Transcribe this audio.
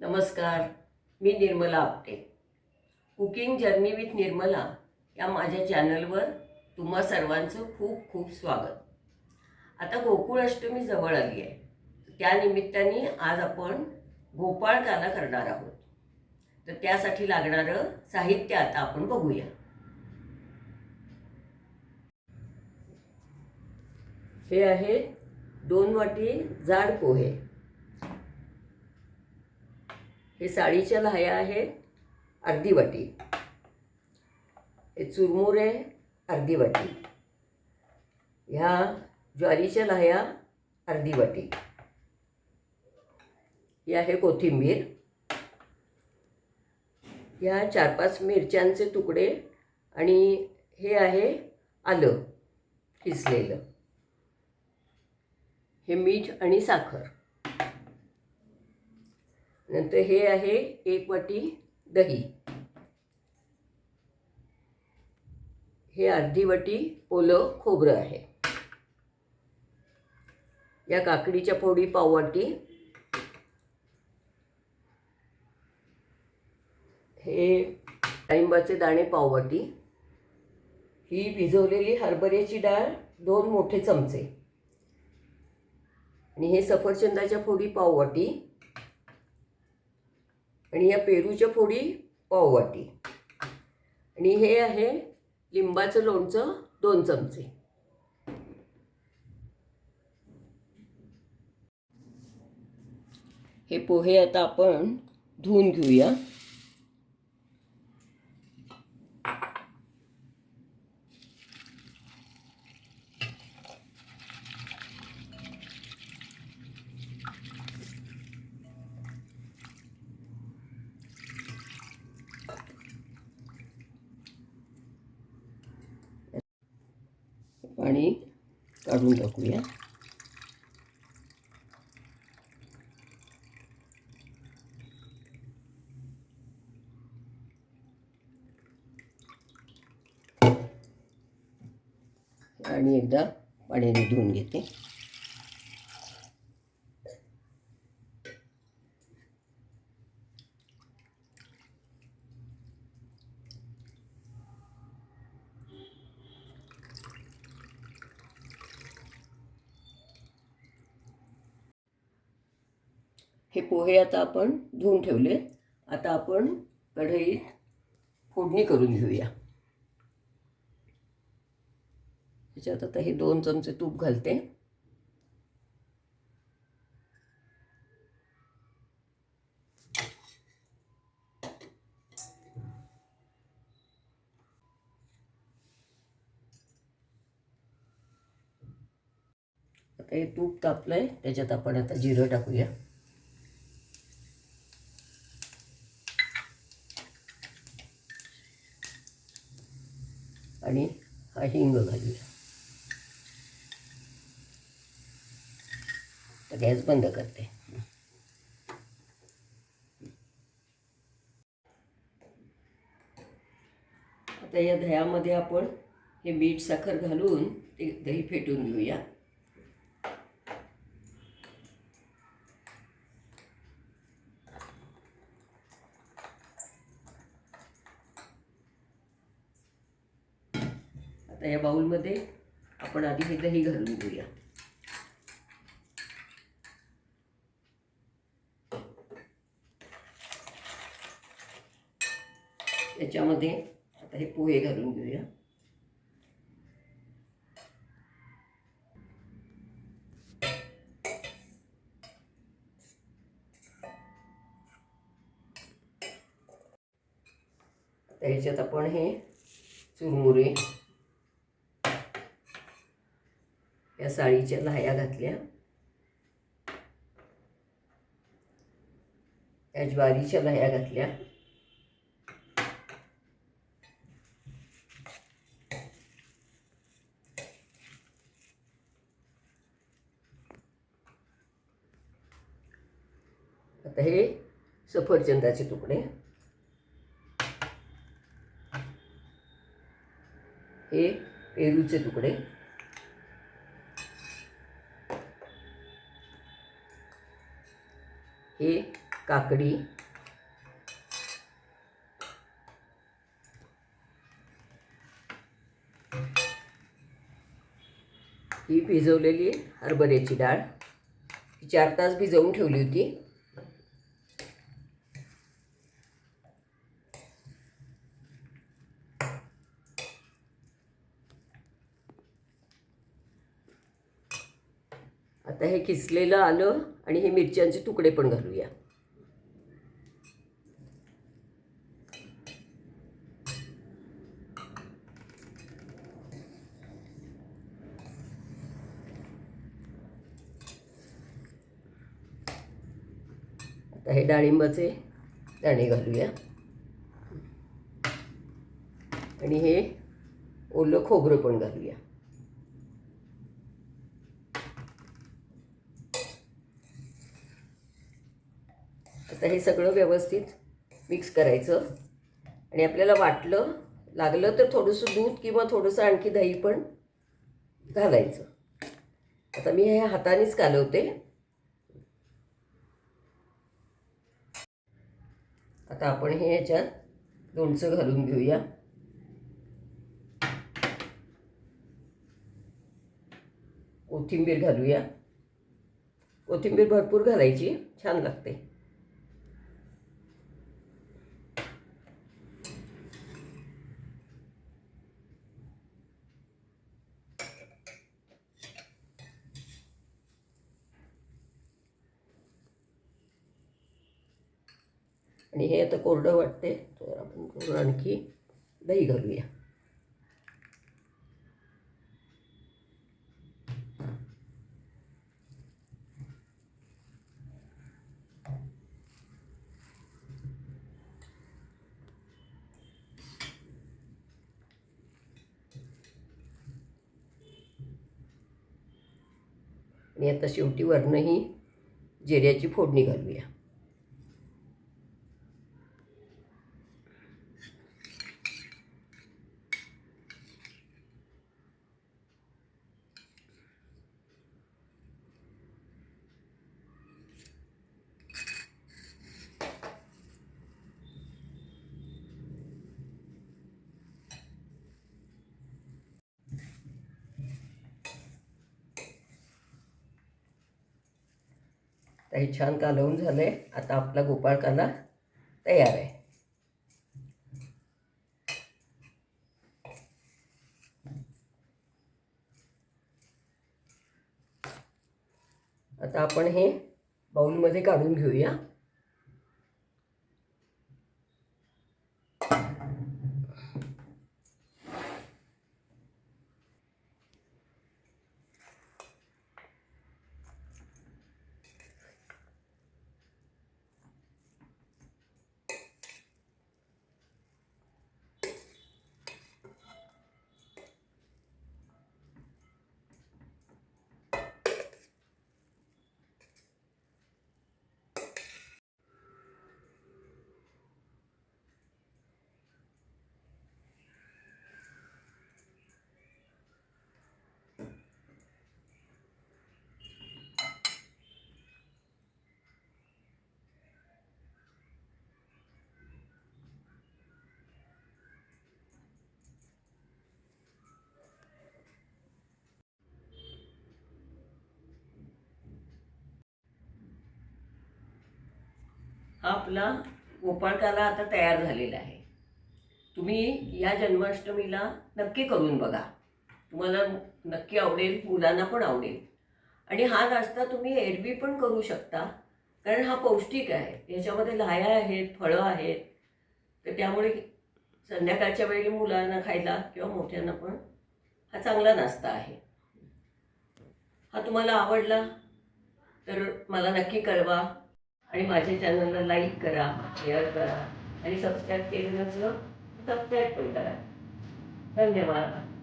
नमस्कार मी Nirmala Apte. Cooking journey with Nirmala या माझ्या चॅनलवर तुम्हा सर्वांचं खूप खूप स्वागत. आता गोकुळ अष्टमी जवळ आली आहे. त्यानिमित्ताने आज आपण गोपाळ काला करणार आहोत. तर त्यासाठी लागणारं साहित्य आता आपण बघूया. हे आहे दोन वाटी जाड पोहे. हे साडीच्या लाह्या आहेत अर्धी वाटी हे चुरमुरे अर्धी वाटी ह्या ज्वारीच्या लाह्या अर्धी वाटी ही आहे कोथिंबीर. ह्या चार पाच मिरच्यांचे तुकडे आणि हे आहे आलं किसलेलं. हे मीठ आणि साखर. नंतर हे आहे एक वाटी दही. हे अर्धी वाटी ओलं खोबरं आहे. या काकडीच्या फोडी पाववाटी हे डाळिंबाचे दाणे पाववाटी ही भिजवलेली हरभऱ्याची डाळ दोन मोठे चमचे. आणि हे सफरचंदाच्या फोडी पाववाटी आणि या पेरूच्या फोडी पाववाटी. आणि हे आहे लिंबाचं लोणचं दोन चमचे. हे पोहे आता आपण धुवून घेऊया. पाणी काढून टाकूया. आणि एकदा पाण्याने धुवून घेते. हे पोहे आता आपण धुवून ठेवले. आता आपण कढईत फोडणी करून घेऊया. त्याच्यात आता हे दोन चमचे तूप घालते. आता हे तूप तापलंय. त्याच्यात आपण आता जिरं टाकूया आणि हा हिंग घालूया तर गॅस बंद करते. आता या दह्यामध्ये आपण हे मीठ साखर घालून ते दही फेटून घेऊया. आता या बाउलमध्ये आपण आधी हे दही घालून घेऊया. याच्यामध्ये आता हे पोहे घालून घेऊया. त्याच्यात ह्याच्यात आपण हे चुरमुरे या साडीच्या लाह्या घातल्या. या ज्वारीच्या लाह्या घातल्या. आता हे सफरचंदाचे तुकडे. हे पेरूचे तुकडे. एक काकडी. ही भिजवलेली हरभऱ्याची डाळ. ही चार तास भिजवून ठेवली होती. आता हे किसलेलं आलं आणि हे मिरच्यांचे तुकडे पण घालूया. आता हे डाळिंबाचे दाणे घालूया. आणि हे ओलं खोबरं पण घालूया. आता हे सगळं व्यवस्थित मिक्स करायचं. आणि आपल्याला वाटलं लागलं तर थोडंसं दूध किंवा थोडंसं आणखी दही पण घालायचं. आता मी हे हातानेच कालवते. आता आपण हे याच्यात लोणचं घालून घेऊया. कोथिंबीर घालूया. कोथिंबीर भरपूर घालायची छान लागते. आणि हे आता कोरडं वाटते तर आपण थोडं आणखी दही घालूया. आणि आता शेवटी वरनंही जिऱ्याची फोडणी घालूया. आता हे छान कालवून झालं. आहे आता आपला गोपाळ तयार आहे. आता आपण हे बाऊलमध्ये काढून घेऊया. हा आपला गोपाळकाला आता तयार झालेला आहे. तुम्ही या जन्माष्टमीला नक्की करून बघा. तुम्हाला नक्की आवडेल मुलांना पण आवडेल. आणि हा नाश्ता तुम्ही एरवी पण करू शकता कारण हा पौष्टिक आहे. याच्यामध्ये लाह्या आहेत फळं आहेत. तर त्यामुळे संध्याकाळच्या वेळी मुलांना खायला किंवा मोठ्यांना पण हा चांगला नाश्ता आहे. हा तुम्हाला आवडला तर मला नक्की कळवा. आणि माझ्या चॅनलला लाईक करा शेअर करा आणि सबस्क्राईब केलं असलं सबस्क्राईब पण करा. धन्यवाद.